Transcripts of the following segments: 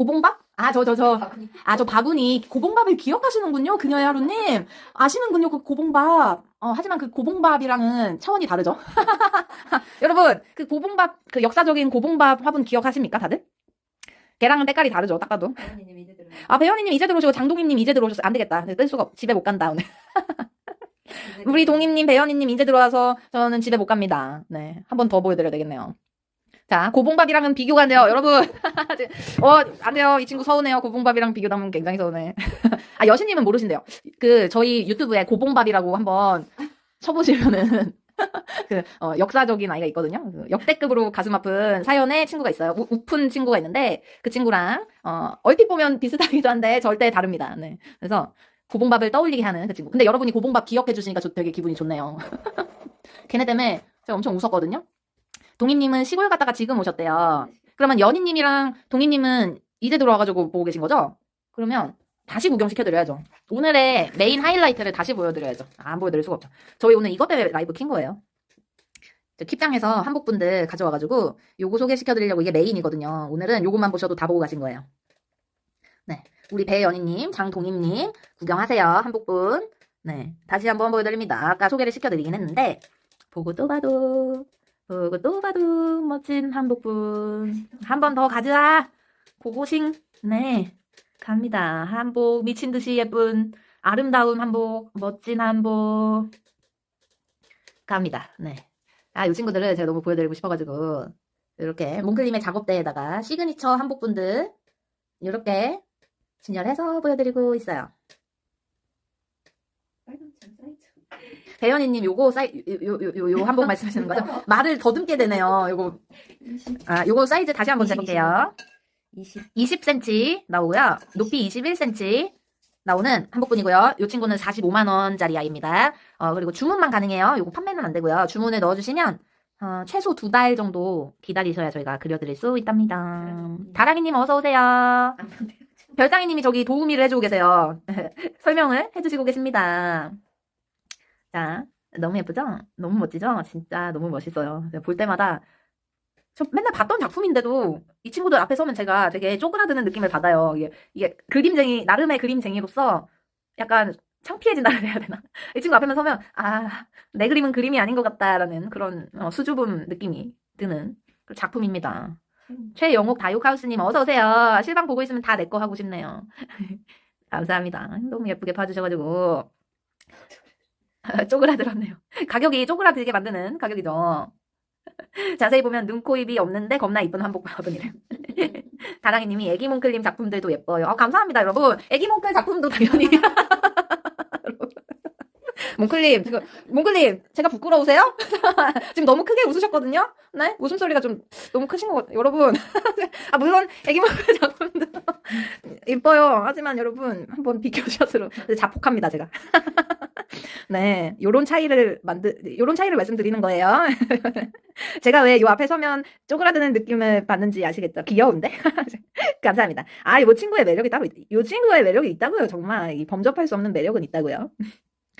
고봉밥? 아, 저, 저, 저. 아, 저 바구니 고봉밥을 기억하시는군요. 그녀의 하루님. 아시는군요. 그 고봉밥. 어, 하지만 그 고봉밥이랑은 차원이 다르죠. 여러분, 그 고봉밥, 그 역사적인 고봉밥 화분 기억하십니까, 다들? 걔랑은 때깔이 다르죠, 딱 봐도. 배우님 이제 들어요. 아, 배현이님 이제 들어오시고 장동임님 이제 들어오셨어요. 안 되겠다. 뺄 수가 없, 집에 못 간다, 오늘. 우리 동임님, 배현이님 이제 들어와서 저는 집에 못 갑니다. 네. 한 번 더 보여드려야 되겠네요. 자, 고봉밥이랑은 비교가 안 돼요. 여러분. 어, 안 돼요. 이 친구 서운해요. 고봉밥이랑 비교하면 굉장히 서운해. 아, 여신님은 모르신대요. 그, 저희 유튜브에 고봉밥이라고 한번 쳐보시면은. 그, 어, 역사적인 아이가 있거든요. 그 역대급으로 가슴 아픈 사연의 친구가 있어요. 우, 우픈 친구가 있는데, 그 친구랑, 어, 얼핏 보면 비슷하기도 한데, 절대 다릅니다. 네. 그래서, 고봉밥을 떠올리게 하는 그 친구. 근데 여러분이 고봉밥 기억해 주시니까 저 되게 기분이 좋네요. 걔네 때문에 제가 엄청 웃었거든요. 동희님은 시골 갔다가 지금 오셨대요. 그러면 연희님이랑 동희님은 이제 들어와가지고 보고 계신 거죠? 그러면 다시 구경시켜드려야죠. 오늘의 메인 하이라이트를 다시 보여드려야죠. 아, 안 보여드릴 수가 없죠. 저희 오늘 이것 때문에 라이브 킨 거예요. 저 킵장에서 한복분들 가져와가지고 요거 소개시켜드리려고 이게 메인이거든요. 오늘은 요것만 보셔도 다 보고 가신 거예요. 네. 우리 배연희님, 장동임님 구경하세요. 한복분. 네. 다시 한번 보여드립니다. 아까 소개를 시켜드리긴 했는데 보고 또 봐도 또 봐도 멋진 한복분. 한 번 더 가자. 고고싱. 네. 갑니다. 한복 미친 듯이 예쁜 아름다운 한복, 멋진 한복. 갑니다. 네. 아, 이 친구들을 제가 너무 보여드리고 싶어가지고 이렇게 몽클님의 작업대에다가 시그니처 한복분들 이렇게 진열해서 보여드리고 있어요. 빨간 천 사이즈. 배현이님 요거 사이 요요요 요 한복 말씀하시는 거죠? 말을 더듬게 되네요. 요거 20, 아 요거 사이즈 다시 한번 20, 재볼게요. 20. 20cm 나오고요. 높이 21cm 나오는 한복분이고요. 이 친구는 45만 원짜리 아이입니다. 어, 그리고 주문만 가능해요. 요거 판매는 안 되고요. 주문을 넣어주시면 어, 최소 두 달 정도 기다리셔야 저희가 그려드릴 수 있답니다. 다랑이님 어서 오세요. 별장이님이 저기 도우미를 해주고 계세요. 설명을 해주시고 계십니다. 자, 너무 예쁘죠? 너무 멋지죠? 진짜 너무 멋있어요. 볼 때마다 저 맨날 봤던 작품인데도 이 친구들 앞에 서면 제가 되게 쪼그라드는 느낌을 받아요. 이게, 이게 그림쟁이, 나름의 그림쟁이로서 약간 창피해진다 해야 되나? 이 친구 앞에만 서면, 아, 내 그림은 그림이 아닌 것 같다라는 그런 어, 수줍음 느낌이 드는 그 작품입니다. 최영옥 다육하우스님 어서오세요. 실방 보고 있으면 다 내 거 하고 싶네요. 감사합니다. 너무 예쁘게 봐주셔가지고. 쪼그라들었네요. 가격이 쪼그라들게 만드는 가격이죠. 자세히 보면 눈, 코, 입이 없는데 겁나 이쁜 한복 화분이래요. 다랑이님이 애기몽클님 작품들도 예뻐요. 어, 감사합니다, 여러분. 애기몽클 작품도 당연히. 몽클님, 지금, 몽클님, 제가 부끄러우세요? 지금 너무 크게 웃으셨거든요? 네? 웃음소리가 좀 너무 크신 것 같아요. 여러분. 아, 물론, 애기몽클 작품도 예뻐요. 하지만 여러분, 한번 비켜주셔서 자폭합니다, 제가. 네, 요런 차이를 만드, 요런 차이를 말씀드리는 거예요. 제가 왜 요 앞에 서면 쪼그라드는 느낌을 받는지 아시겠죠? 귀여운데? 감사합니다. 아, 요 친구의 매력이 따로 있, 요 친구의 매력이 있다고요. 정말 이 범접할 수 없는 매력은 있다고요.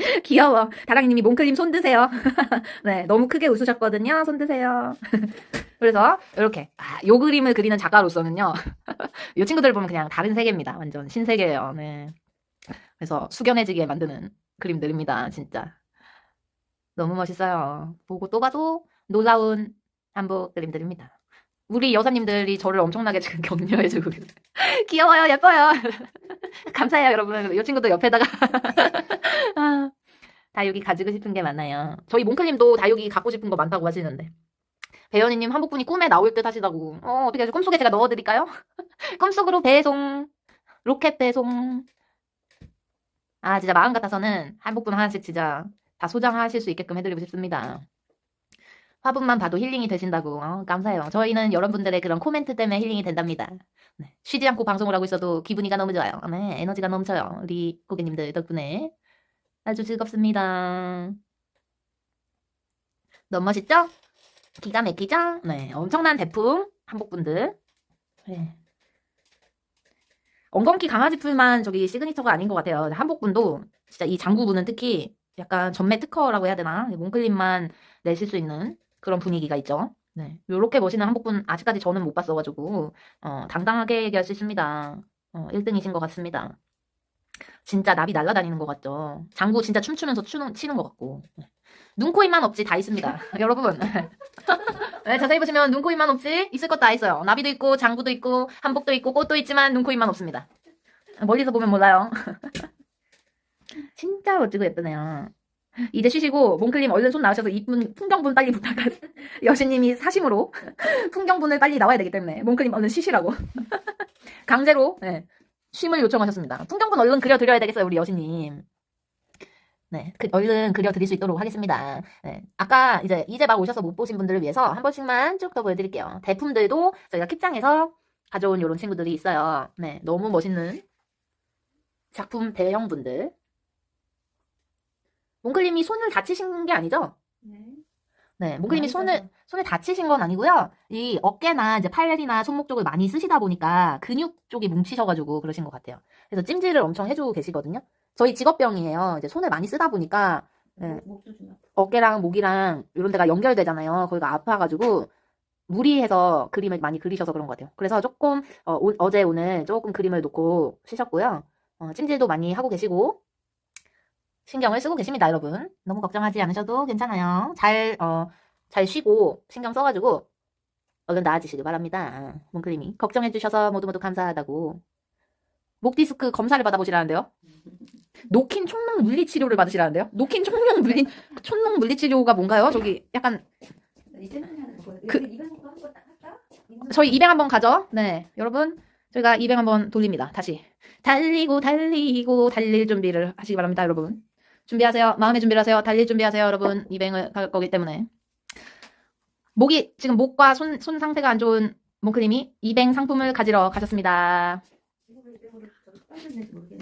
귀여워. 다랑이님이 몽클님 손 드세요. 네, 너무 크게 웃으셨거든요. 손 드세요. 그래서 이렇게 아, 요 그림을 그리는 작가로서는요. 요 친구들 보면 그냥 다른 세계입니다. 완전 신세계예요. 네. 그래서 숙연해지게 만드는 그림들입니다. 진짜. 너무 멋있어요. 보고 또 봐도 놀라운 한복 그림들입니다. 우리 여사님들이 저를 엄청나게 지금 격려해주고 계세요. 귀여워요, 예뻐요. 감사해요, 여러분. 이 친구도 옆에다가. 아, 다육이 가지고 싶은 게 많아요. 저희 몽클님도 다육이 갖고 싶은 거 많다고 하시는데. 배현이님 한복분이 꿈에 나올 듯 하시다고. 어, 어떻게 하죠? 꿈속에 제가 넣어드릴까요? 꿈속으로 배송. 로켓 배송. 아, 진짜 마음 같아서는 한복분 하나씩 진짜 다 소장하실 수 있게끔 해드리고 싶습니다. 화분만 봐도 힐링이 되신다고. 어, 감사해요. 저희는 여러분들의 그런 코멘트 때문에 힐링이 된답니다. 네, 쉬지 않고 방송을 하고 있어도 기분이가 너무 좋아요. 네, 에너지가 넘쳐요. 우리 고객님들 덕분에. 아주 즐겁습니다. 너무 멋있죠? 기가 막히죠? 네, 엄청난 대품 한복분들. 네. 엉겅키 강아지 풀만 저기 시그니처가 아닌 것 같아요. 한복분도 진짜 이 장구분은 특히 약간 전매 특허라고 해야 되나? 몽클림만 내실 수 있는 그런 분위기가 있죠. 네. 요렇게 멋있는 한복분 아직까지 저는 못 봤어가지고, 어, 당당하게 얘기할 수 있습니다. 어, 1등이신 것 같습니다. 진짜 나비 날아다니는 것 같죠? 장구 진짜 춤추면서 추는, 치는 것 같고. 네. 눈, 코, 입만 없지 다 있습니다. 여러분. 네, 자세히 보시면 눈, 코, 입만 없지 있을 것 다 있어요. 나비도 있고, 장구도 있고, 한복도 있고, 꽃도 있지만 눈, 코, 입만 없습니다. 멀리서 보면 몰라요. 진짜 멋지고 예쁘네요. 이제 쉬시고 몽클님 얼른 손 나오셔서 이쁜 풍경분 빨리 부탁하세요. 여신님이 사심으로 풍경분을 빨리 나와야 되기 때문에 몽클님 얼른 쉬시라고 강제로 네, 쉼을 요청하셨습니다. 풍경분 얼른 그려드려야 되겠어요 우리 여신님. 네, 그, 얼른 그려드릴 수 있도록 하겠습니다. 네, 아까 이제 이제 막 오셔서 못 보신 분들을 위해서 한 번씩만 쭉 더 보여드릴게요. 대품들도 저희가 kit장에서 가져온 이런 친구들이 있어요. 네, 너무 멋있는 작품 대형분들. 몽클님이 손을 다치신 게 아니죠? 네. 네, 많이 손을 써서. 손을 다치신 건 아니고요. 이 어깨나 이제 팔이나 손목 쪽을 많이 쓰시다 보니까 근육 쪽이 뭉치셔가지고 그러신 것 같아요. 그래서 찜질을 엄청 해주고 계시거든요. 저희 직업병이에요. 이제 손을 많이 쓰다 보니까 네. 어깨랑 목이랑 이런 데가 연결되잖아요. 거기가 아파가지고 무리해서 그림을 많이 그리셔서 그런 것 같아요. 그래서 조금 어, 제 오늘 조금 그림을 놓고 쉬셨고요. 어, 찜질도 많이 하고 계시고 신경을 쓰고 계십니다, 여러분. 너무 걱정하지 않으셔도 괜찮아요. 잘, 어, 잘 쉬고 신경 써가지고 얼른 나아지시길 바랍니다. 몽클님이 걱정해주셔서 모두 모두 감사하다고. 목 디스크 검사를 받아보시라는데요. 노킨 촉농 물리 치료를 받으시라는데요. 노킨 촉농 물리 촉농 물리 치료가 뭔가요? 저기 약간. 그- 저희 200 한번 가죠. 네, 여러분 저희가 200 한번 돌립니다. 다시 달리고 달리고 달릴 준비를 하시기 바랍니다, 여러분. 준비하세요. 마음의 준비를 하세요. 달릴 준비하세요, 여러분. 200을 갈 거기 때문에 목이 지금 목과 손, 손 상태가 안 좋은 몽크님이 200 상품을 가지러 가셨습니다.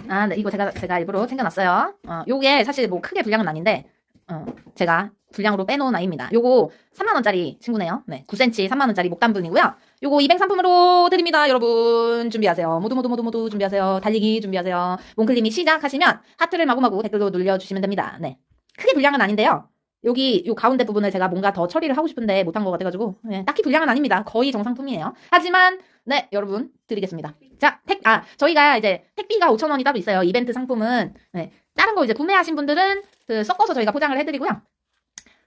아, 네, 이거 제가 제가 일부러 챙겨놨어요. 어, 요게 사실 뭐 크게 분량은 아닌데, 어, 제가 분량으로 빼놓은 아이입니다. 요거 3만 원짜리 친구네요. 네, 9cm 3만 원짜리 목단분이고요. 요거 200 상품으로 드립니다, 여러분. 준비하세요. 모두 모두 모두 모두 준비하세요. 달리기 준비하세요. 몽클님이 시작하시면 하트를 마구마구 댓글로 눌려주시면 됩니다. 네, 크게 분량은 아닌데요. 여기 요 가운데 부분을 제가 뭔가 더 처리를 하고 싶은데 못한 것 같아가지고 네, 딱히 분량은 아닙니다. 거의 정상품이에요. 하지만 네 여러분 드리겠습니다. 자, 택, 아, 저희가 이제 택비가 5,000원이 따로 있어요. 이벤트 상품은. 네. 다른 거 이제 구매하신 분들은 그 섞어서 저희가 포장을 해드리고요.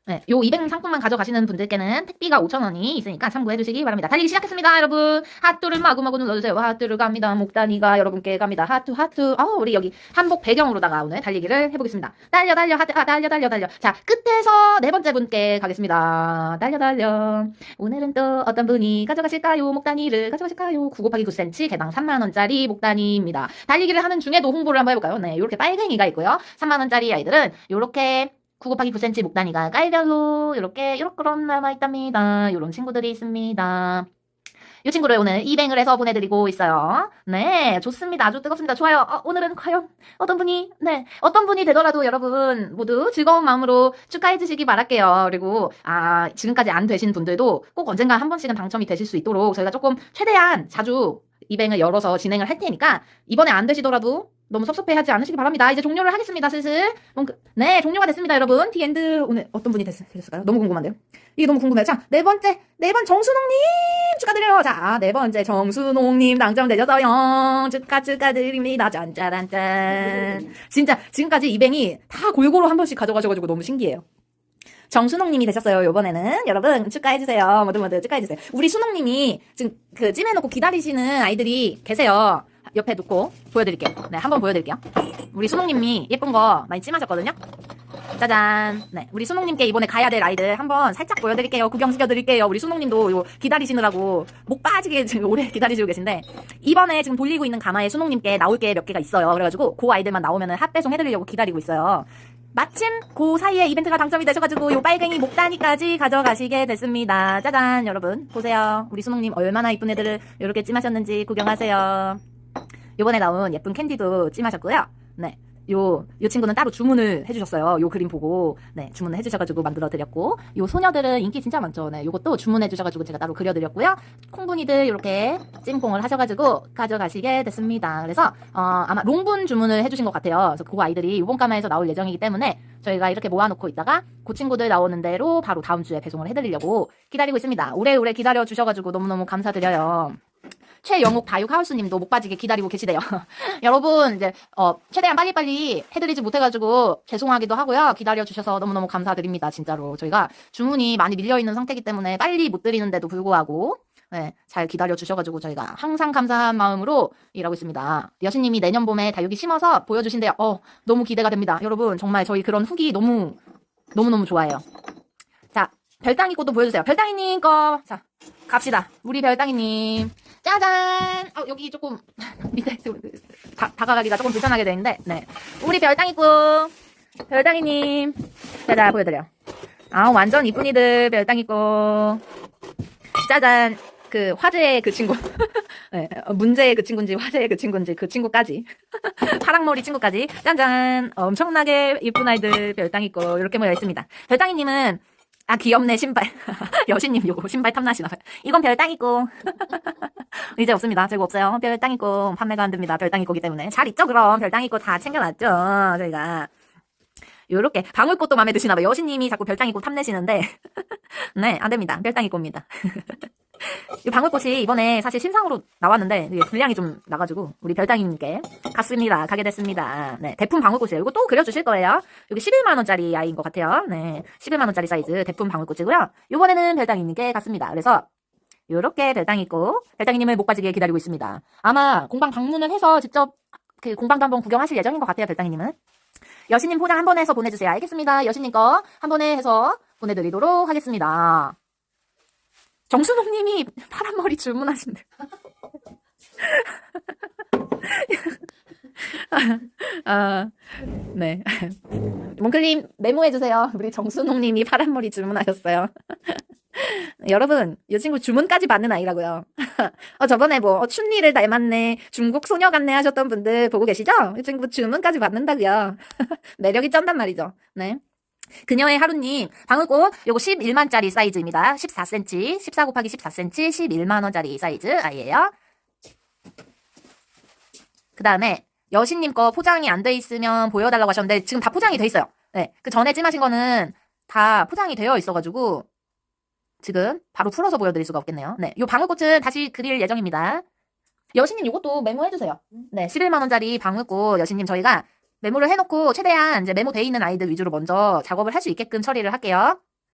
네. 요 200 상품만 가져가시는 분들께는 택비가 5,000원이 있으니까 참고해 주시기 바랍니다. 달리기 시작했습니다, 여러분. 하트를 마구마구 눌러주세요. 하트를 갑니다. 목단이가 여러분께 갑니다. 하트, 하트. 아 우리 여기 한복 배경으로다가 오늘 달리기를 해보겠습니다. 달려, 달려, 하트, 아, 달려, 달려, 달려. 자, 끝에서 네 번째 분께 가겠습니다. 달려, 달려. 오늘은 또 어떤 분이 가져가실까요? 목단이를 가져가실까요? 9 곱하기 9cm 개당 3만원짜리 목단이입니다. 달리기를 하는 중에도 홍보를 한번 해볼까요? 네, 이렇게 빨갱이가 있고요. 3만원짜리 아이들은 이렇게 9 곱하기 9cm 목단이가 깔별로 이렇게 이렇게 남아있답니다. 이런 친구들이 있습니다. 이 친구를 오늘 이뱅을 해서 보내드리고 있어요. 네, 좋습니다. 아주 뜨겁습니다. 좋아요. 어, 오늘은 과연 어떤 분이, 네, 어떤 분이 되더라도 여러분 모두 즐거운 마음으로 축하해 주시기 바랄게요. 그리고, 아, 지금까지 안 되신 분들도 꼭 언젠가 한 번씩은 당첨이 되실 수 있도록 저희가 조금 최대한 자주 이뱅을 열어서 진행을 할 테니까 이번에 안 되시더라도 너무 섭섭해 하지 않으시기 바랍니다. 이제 종료를 하겠습니다, 슬슬. 뭔가- 네, 종료가 됐습니다, 여러분. 디엔드 오늘 어떤 분이 됐, 되셨을까요? 너무 궁금한데요? 이게 너무 궁금해요. 자, 네 번째, 네 번 정순홍님 축하드려요. 자, 네 번째 정순홍님 당첨되셨어요. 축하 축하드립니다. 짠짜란짠. 진짜 지금까지 이뱅이 다 골고루 한 번씩 가져가셔가지고 너무 신기해요. 정순홍님이 되셨어요. 이번에는 여러분 축하해주세요. 모두 모두 축하해주세요. 우리 순홍님이 지금 그 찜해놓고 기다리시는 아이들이 계세요. 옆에 놓고 보여드릴게요. 네, 한번 보여드릴게요. 우리 순홍님이 예쁜 거 많이 찜하셨거든요. 짜잔. 네, 우리 순홍님께 이번에 가야 될 아이들 한번 살짝 보여드릴게요. 구경시켜드릴게요. 우리 순홍님도 이거 기다리시느라고 목 빠지게 지금 오래 기다리시고 계신데 이번에 지금 돌리고 있는 가마에 순홍님께 나올 게 몇 개가 있어요. 그래가지고 그 아이들만 나오면은 핫 배송 해드리려고 기다리고 있어요. 마침 그 사이에 이벤트가 당첨이 되셔가지고 요 빨갱이 목단이까지 가져가시게 됐습니다. 짜잔 여러분 보세요. 우리 수몽님 얼마나 이쁜 애들을 이렇게 찜하셨는지 구경하세요. 요번에 나온 예쁜 캔디도 찜하셨고요. 네. 요, 요 친구는 따로 주문을 해주셨어요. 요 그림 보고, 네, 주문을 해주셔가지고 만들어드렸고, 요 소녀들은 인기 진짜 많죠. 네, 요것도 주문해주셔가지고 제가 따로 그려드렸고요. 콩분이들 이렇게 찜뽕을 하셔가지고 가져가시게 됐습니다. 그래서, 어, 아마 롱분 주문을 해주신 것 같아요. 그래서 그 아이들이 요번 까마에서 나올 예정이기 때문에 저희가 이렇게 모아놓고 있다가 그 친구들 나오는 대로 바로 다음 주에 배송을 해드리려고 기다리고 있습니다. 오래오래 기다려주셔가지고 너무너무 감사드려요. 최영욱 다육하우스님도 목 빠지게 기다리고 계시대요. 여러분 이제 어, 최대한 빨리빨리 해드리지 못해가지고 죄송하기도 하고요. 기다려 주셔서 너무너무 감사드립니다. 진짜로 저희가 주문이 많이 밀려 있는 상태이기 때문에 빨리 못 드리는데도 불구하고 네, 잘 기다려 주셔가지고 저희가 항상 감사한 마음으로 일하고 있습니다. 여신님이 내년 봄에 다육이 심어서 보여주신대요. 어, 너무 기대가 됩니다. 여러분 정말 저희 그런 후기 너무 너무 너무 좋아해요. 자, 별땅이 꽃도 보여주세요. 별땅이님 거. 자, 갑시다. 우리 별땅이님. 짜잔! 어, 여기 조금, 밑에, 다, 다가가기가 조금 불편하게 되는데, 네. 우리 별땅이 꽃. 별땅이님. 짜자, 보여드려요. 아, 완전 이쁜이들, 별땅이 꽃. 짜잔. 그, 화제의 그 친구. 네, 어, 문제의 그 친구인지, 화제의 그 친구인지, 그 친구까지. 파랑머리 친구까지. 짠짠. 엄청나게 이쁜 아이들, 별땅이 꽃. 이렇게 모여 있습니다. 별땅이님은, 아, 귀엽네, 신발. 여신님, 요거, 신발 탐나시나봐요. 이건 별땅이고. 이제 없습니다. 재고 없어요. 별땅이고, 판매가 안 됩니다. 별땅이고기 때문에. 잘 있죠, 그럼. 별땅이고 다 챙겨놨죠. 저희가. 요렇게. 방울꽃도 마음에 드시나봐요. 여신님이 자꾸 별땅이고 탐내시는데. 네, 안 됩니다. 별땅이고입니다. 이 방울꽃이 이번에 사실 신상으로 나왔는데 분량이 좀 나가지고 우리 별땅이님께 갔습니다. 가게 됐습니다. 네, 대품 방울꽃이에요. 이거 또 그려주실 거예요. 여기 11만 원짜리 아이인 것 같아요. 네, 11만 원짜리 사이즈 대품 방울꽃이고요. 이번에는 별땅이님께 갔습니다. 그래서 요렇게 별땅이고 별땅이님을 못 빠지게 기다리고 있습니다. 아마 공방 방문을 해서 직접 그 공방도 한번 구경하실 예정인 것 같아요. 별땅이님은. 여신님 포장 한번 해서 보내주세요. 알겠습니다. 여신님 거 한 번에 해서 보내드리도록 하겠습니다. 정순옥님이 파란 머리 주문하신대. 아, 네. 몽클님 메모해주세요. 우리 정순옥님이 파란 머리 주문하셨어요. 여러분, 이 친구 주문까지 받는 아이라고요. 어, 저번에 뭐, 어, 춘리를 닮았네, 중국 소녀 같네 하셨던 분들 보고 계시죠? 이 친구 주문까지 받는다고요. 매력이 쩐단 말이죠. 네. 그녀의 하루님, 방울꽃, 요거 11만짜리 사이즈입니다. 14cm, 14 곱하기 14cm, 11만원짜리 사이즈 아이예요. 그 다음에, 여신님 거 포장이 안 돼 있으면 보여달라고 하셨는데, 지금 다 포장이 돼 있어요. 네. 그 전에 찜하신 거는 다 포장이 되어 있어가지고, 지금 바로 풀어서 보여드릴 수가 없겠네요. 네. 요 방울꽃은 다시 그릴 예정입니다. 여신님 요것도 메모해주세요. 네. 11만원짜리 방울꽃 여신님 저희가 메모를 해놓고 최대한 이제 메모돼 있는 아이들 위주로 먼저 작업을 할 수 있게끔 처리를 할게요.